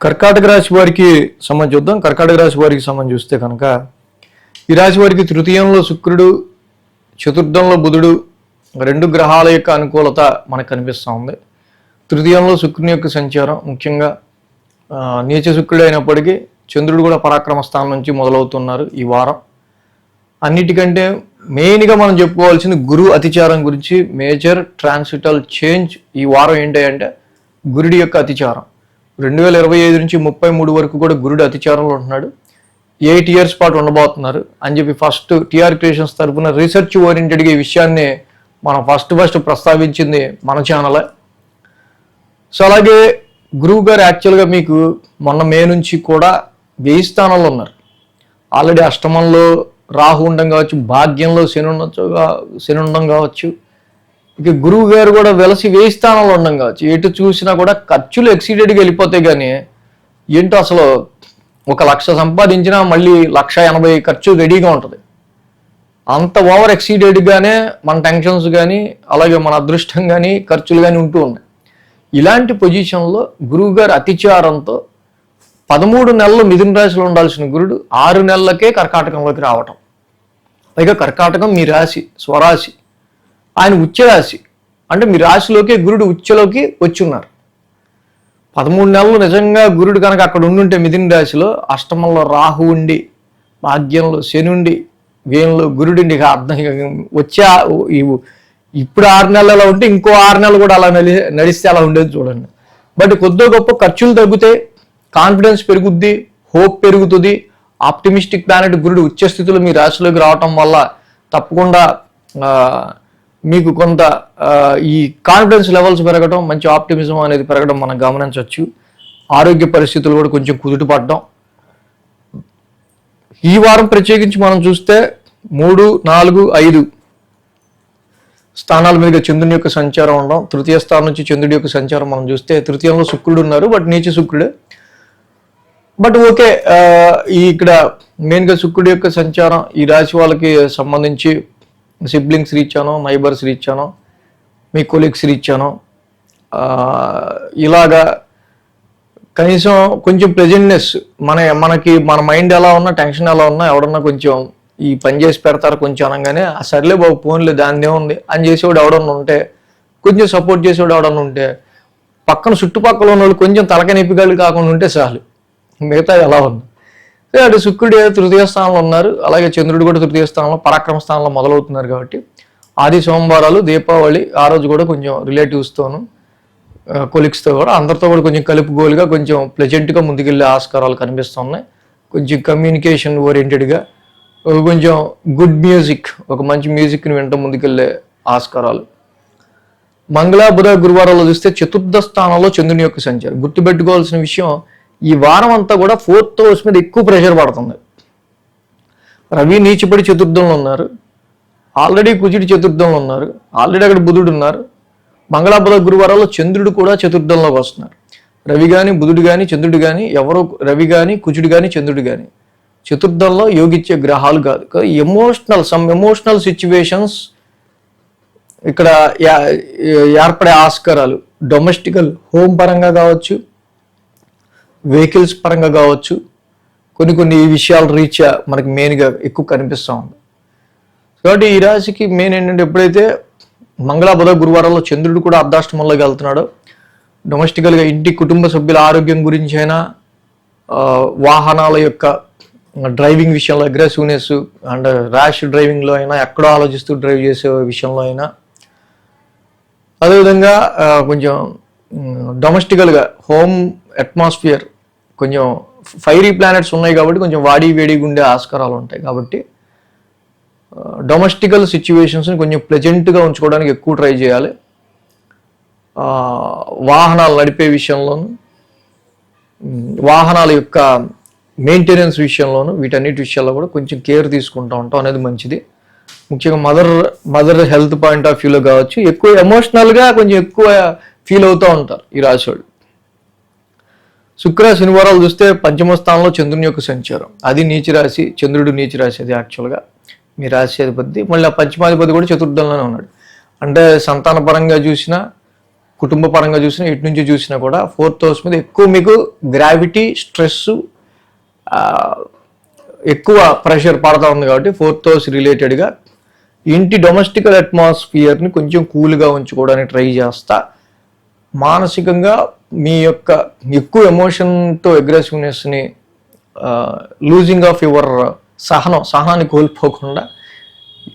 కర్కాటక రాశి వారికి సంబంధం చూద్దాం. కర్కాటక రాశి వారికి సంబంధం చూస్తే కనుక ఈ రాశి వారికి తృతీయంలో శుక్రుడు చతుర్థంలో బుధుడు రెండు గ్రహాల యొక్క అనుకూలత మనకు కనిపిస్తూ ఉంది. తృతీయంలో శుక్రుని యొక్క సంచారం ముఖ్యంగా నీచ శుక్రుడు అయినప్పటికీ చంద్రుడు కూడా పరాక్రమ స్థానం నుంచి మొదలవుతున్నారు ఈ వారం. అన్నిటికంటే మెయిన్గా మనం చెప్పుకోవాల్సింది గురు అతిచారం గురించి మేజర్ ట్రాన్సిటల్ చేంజ్ ఈ వారం ఏంటంటే గురుడి యొక్క అతిచారం. రెండు వేల ఇరవై ఐదు నుంచి ముప్పై మూడు వరకు కూడా గురుడు అతిచారంలో ఉంటున్నాడు. ఎయిట్ ఇయర్స్ పాటు ఉండబోతున్నారు. అని చెప్పి ఫస్ట్ టిఆర్ క్రియేషన్స్ తరఫున రీసెర్చ్ ఓరియంటెడ్గా ఈ విషయాన్ని మనం ఫస్ట్ ఫస్ట్ ప్రస్తావించింది మన ఛానలే. సో అలాగే గురువు గారు యాక్చువల్గా మీకు మొన్న మే నుంచి కూడా వెయ్యి స్థానంలో ఉన్నారు. ఆల్రెడీ అష్టమంలో రాహు ఉండం కావచ్చు భాగ్యంలో శని ఉండొచ్చు శని ఉండడం కావచ్చు ఇక గురువు గారు కూడా వెలసి వేయి స్థానంలో ఉండం కావచ్చు. ఎటు చూసినా కూడా ఖర్చులు ఎక్సీడెడ్గా వెళ్ళిపోతాయి కానీ ఏంటో అసలు ఒక లక్ష సంపాదించినా మళ్ళీ లక్ష ఎనభై ఖర్చు రెడీగా ఉంటుంది. అంత ఓవర్ ఎక్సీడెడ్గానే మన టెన్షన్స్ కానీ అలాగే మన అదృష్టం కానీ ఖర్చులు కానీ ఉంటూ ఉన్నాయి. ఇలాంటి పొజిషన్లో గురువుగారు అతిచారంతో పదమూడు నెలలు మిథున రాశిలో ఉండాల్సిన గురుడు ఆరు నెలలకే కర్కాటకంలోకి రావటం. పైగా కర్కాటకం మీ రాశి స్వరాశి. ఆయన ఉచ్చరాశి. అంటే మీ రాశిలోకి గురుడు ఉచ్చలోకి వచ్చి ఉన్నారు పదమూడు నెలలు నిజంగా గురుడు కనుక అక్కడ ఉండుంటే మిథున రాశిలో అష్టమంలో రాహు ఉండి భాగ్యంలో శనుండి ఉండి వేయంలో ఇక అర్థం వచ్చే ఇప్పుడు ఆరు నెలలో ఉంటే ఇంకో ఆరు నెలలు కూడా అలా నడిస్తే అలా ఉండేది చూడండి. బట్ కొద్దో గొప్ప ఖర్చులు తగ్గుతాయి కాన్ఫిడెన్స్ పెరుగుద్ది హోప్ పెరుగుతుంది ఆప్టిమిస్టిక్ ప్లానెట్ గురుడు ఉచ్చ స్థితిలో మీ రాశిలోకి రావటం వల్ల తప్పకుండా మీకు కొంత ఈ కాన్ఫిడెన్స్ లెవెల్స్ పెరగడం మంచి ఆప్టిమిజం అనేది పెరగడం మనం గమనించవచ్చు. ఆరోగ్య పరిస్థితులు కూడా కొంచెం కుదుటపడడం ఈ వారం ప్రత్యేకించి మనం చూస్తే మూడు నాలుగు ఐదు స్థానాల మీద చంద్రుని యొక్క సంచారం ఉండడం తృతీయ స్థానం నుంచి చంద్రుడి యొక్క సంచారం మనం చూస్తే తృతీయంలో శుక్రుడు ఉన్నారు బట్ నీచ శుక్రుడు. బట్ ఓకే ఈ ఇక్కడ మెయిన్గా శుక్రుడి యొక్క సంచారం ఈ రాశి వాళ్ళకి సంబంధించి సిబ్లింగ్స్ రీచ్చానో నైబర్స్ రీచ్చానో మీ కొలీగ్స్ రీచ్చానో ఇలాగా కనీసం కొంచెం ప్రెజెంట్నెస్ మన మనకి మన మైండ్ ఎలా ఉన్నా టెన్షన్ ఎలా ఉన్నా ఎవడన్నా కొంచెం ఈ పని చేసి పెడతారు కొంచెం అనగానే ఆ సర్లే బాబు ఫోన్లే దాన్ని ఉంది అని చేసేవాడు ఎవడన్నా ఉంటే కొంచెం సపోర్ట్ చేసేవాడు ఎవడన్నా ఉంటే పక్కన చుట్టుపక్కల ఉన్న వాళ్ళు కొంచెం తలక నొప్పిగాళ్ళు కాకుండా ఉంటే చాలు. మిగతా ఎలా ఉంది? సో అటు శుక్రుడు తృతీయ స్థానంలో ఉన్నారు. అలాగే చంద్రుడు కూడా తృతీయ స్థానంలో పరాక్రమ స్థానంలో మొదలవుతున్నారు కాబట్టి ఆది సోమవారాలు దీపావళి ఆ రోజు కూడా కొంచెం రిలేటివ్స్తోను కొలిక్స్తో కూడా అందరితో కూడా కొంచెం కలుపుగోలుగా కొంచెం ప్లెజెంట్గా ముందుకెళ్ళే ఆస్కారాలు కనిపిస్తున్నాయి. కొంచెం కమ్యూనికేషన్ ఓరియంటెడ్గా కొంచెం గుడ్ మ్యూజిక్ ఒక మంచి మ్యూజిక్ని వింట ముందుకెళ్ళే ఆస్కారాలు. మంగళ బుధ గురువారాల్లో చూస్తే చతుర్థ స్థానంలో చంద్రుని యొక్క సంచారం. గుర్తుపెట్టుకోవాల్సిన విషయం ఈ వారం అంతా కూడా ఫోర్త్ హౌస్ మీద ఎక్కువ ప్రెషర్ పడుతుంది. రవి నీచిపడి చతుర్థంలో ఉన్నారు. ఆల్రెడీ కుజుడు చతుర్థంలో ఉన్నారు. ఆల్రెడీ అక్కడ బుధుడు ఉన్నారు. మంగళ గురువారాల్లో చంద్రుడు కూడా చతుర్థంలోకి వస్తున్నారు. రవి కానీ బుధుడు కానీ చంద్రుడు కానీ ఎవరో రవి కానీ కుజుడు కానీ చంద్రుడు కానీ చతుర్థంలో యోగిచ్చే గ్రహాలు కాదు. ఎమోషనల్ సమ్ ఎమోషనల్ సిచ్యువేషన్స్ ఇక్కడ యా- ఏర్పడే ఆస్కారాలు. డొమెస్టికల్ హోమ్ పరంగా కావచ్చు వెహికల్స్ పరంగా కావచ్చు కొన్ని కొన్ని విషయాలు రీత్యా మనకి మెయిన్గా ఎక్కువ కనిపిస్తూ ఉంది. కాబట్టి ఈ రాశికి మెయిన్ ఏంటంటే ఎప్పుడైతే మంగళ బుధ గురువారంలో చంద్రుడు కూడా అర్ధాష్టమంలోకి వెళ్తున్నాడు డొమెస్టికల్గా ఇంటి కుటుంబ సభ్యుల ఆరోగ్యం గురించి అయినా వాహనాల యొక్క డ్రైవింగ్ విషయంలో అగ్రెసివ్నెస్ అండ్ ర్యాష్ డ్రైవింగ్లో అయినా ఎక్కడో ఆలోచిస్తూ డ్రైవ్ చేసే విషయంలో అయినా అదేవిధంగా కొంచెం డొమెస్టికల్గా హోమ్ అట్మాస్ఫియర్ కొంచెం ఫైరీ ప్లానెట్స్ ఉన్నాయి కాబట్టి కొంచెం వాడి వేడిగా ఉండే ఆస్కారాలు ఉంటాయి కాబట్టి డొమెస్టికల్ సిచ్యువేషన్స్ని కొంచెం ప్లెజెంట్గా ఉంచుకోవడానికి ఎక్కువ ట్రై చేయాలి. వాహనాలు నడిపే విషయంలోనూ వాహనాల యొక్క మెయింటెనెన్స్ విషయంలోనూ వీటన్నిటి విషయాల్లో కూడా కొంచెం కేర్ తీసుకుంటూ ఉంటాం అనేది మంచిది. ముఖ్యంగా mother mother health point of వ్యూలో కావచ్చు ఎక్కువ ఎమోషనల్గా కొంచెం ఎక్కువ ఫీల్ అవుతూ ఉంటారు ఈ రాశి వాళ్ళు. శుక్ర శనివారాలు చూస్తే పంచమ స్థానంలో చంద్రుని యొక్క సంచారం. అది నీచి రాశి చంద్రుడు నీచి రాశి అది యాక్చువల్గా మీ రాశి అధిపతి మళ్ళీ ఆ పంచమాధిపతి కూడా చతుర్థంలోనే ఉన్నాడు. అంటే సంతాన పరంగా చూసినా కుటుంబ పరంగా చూసినా ఇటు నుంచి చూసినా కూడా ఫోర్త్ హౌస్ మీద ఎక్కువ మీకు గ్రావిటీ స్ట్రెస్ ఎక్కువ ప్రెషర్ పడతా ఉంది కాబట్టి ఫోర్త్ హౌస్ రిలేటెడ్గా ఇంటి డొమెస్టికల్ అట్మాస్ఫియర్ని కొంచెం కూల్గా ఉంచుకోవడానికి ట్రై చేస్తా. మానసికంగా మీ యొక్క ఎక్కువ ఎమోషన్తో అగ్రెసివ్నెస్ని లూజింగ్ ఆఫ్ యువర్ సహనం సహనాన్ని కోల్పోకుండా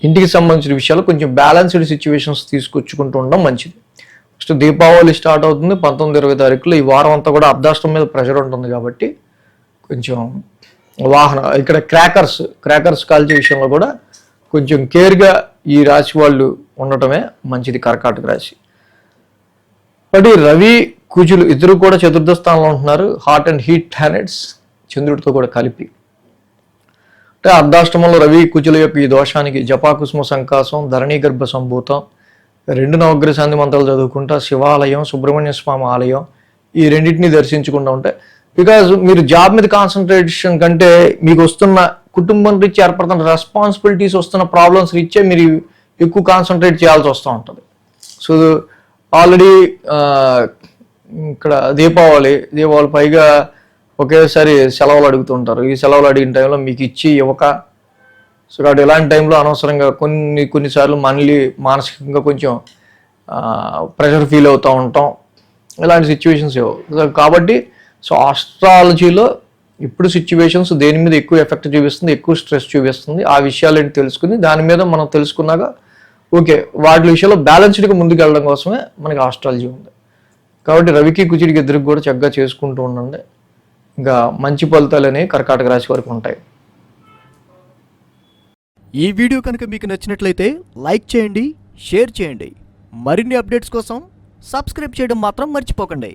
ఇంటికి సంబంధించిన విషయాలు కొంచెం బ్యాలెన్స్డ్ సిచ్యువేషన్స్ తీసుకొచ్చుకుంటూ ఉండడం మంచిది. ఫస్ట్ దీపావళి స్టార్ట్ అవుతుంది పంతొమ్మిది ఇరవై తారీఖులో ఈ వారం అంతా కూడా అర్ధాష్టం మీద ప్రెషర్ ఉంటుంది కాబట్టి కొంచెం వాహన ఇక్కడ క్రాకర్స్ క్రాకర్స్ కాల్చే విషయంలో కూడా కొంచెం కేర్గా ఈ రాశి వాళ్ళు ఉండటమే మంచిది కర్కాటక రాశి. బట్ ఈ రవి కుజులు ఇద్దరు కూడా చతుర్థ స్థానంలో ఉంటున్నారు. హాట్ అండ్ హీట్ ప్లానెట్స్ చంద్రుడితో కూడా కలిపి. అంటే అర్ధాష్టమంలో రవి కుజుల యొక్క ఈ దోషానికి జపాకుసుమ సంకాసం ధరణీ గర్భ సంభూతం రెండు నవగ్రహ శాంతి మంత్రాలు చదువుకుంటా శివాలయం సుబ్రహ్మణ్య స్వామి ఆలయం ఈ రెండింటిని దర్శించుకుంటూ ఉంటే. బికాజ్ మీరు జాబ్ మీద కాన్సన్ట్రేషన్ కంటే మీకు వస్తున్న కుటుంబం రీచ్ ఏర్పడుతున్న రెస్పాన్సిబిలిటీస్ వస్తున్న ప్రాబ్లమ్స్ రీచే మీరు ఎక్కువ కాన్సన్ట్రేట్ చేయాల్సి వస్తూ ఉంటుంది. సో ఆల్రెడీ ఇక్కడ దీపావళి దీపావళి పైగా ఒకేసారి సెలవులు అడుగుతుంటారు ఈ సెలవులు అడిగిన టైంలో మీకు ఇచ్చి ఇవ్వక సో కాబట్టి ఇలాంటి టైంలో అనవసరంగా కొన్ని కొన్నిసార్లు మళ్ళీ మానసికంగా కొంచెం ప్రెషర్ ఫీల్ అవుతూ ఉంటాం. ఇలాంటి సిచ్యువేషన్స్ కాబట్టి సో ఆస్ట్రాలజీలో ఇప్పుడు సిచ్యువేషన్స్ దేని మీద ఎక్కువ ఎఫెక్ట్ చూపిస్తుంది ఎక్కువ స్ట్రెస్ చూపిస్తుంది ఆ విషయాలు ఏంటి తెలుసుకుని దాని మీద మనం తెలుసుకున్నాక ఓకే వాటి విషయంలో బ్యాలెన్స్డ్గా ముందుకు వెళ్ళడం కోసమే మనకి ఆస్ట్రాలజీ ఉంది. కాబట్టి రవికి కుచిడికి ఇద్దరికి కూడా చక్కగా చేసుకుంటూ ఉండండి. ఇంకా మంచి ఫలితాలు అనేవి కర్కాటక రాశి వరకు ఉంటాయి. ఈ వీడియో కనుక మీకు నచ్చినట్లయితే లైక్ చేయండి షేర్ చేయండి. మరిన్ని అప్డేట్స్ కోసం సబ్స్క్రైబ్ చేయడం మాత్రం మర్చిపోకండి.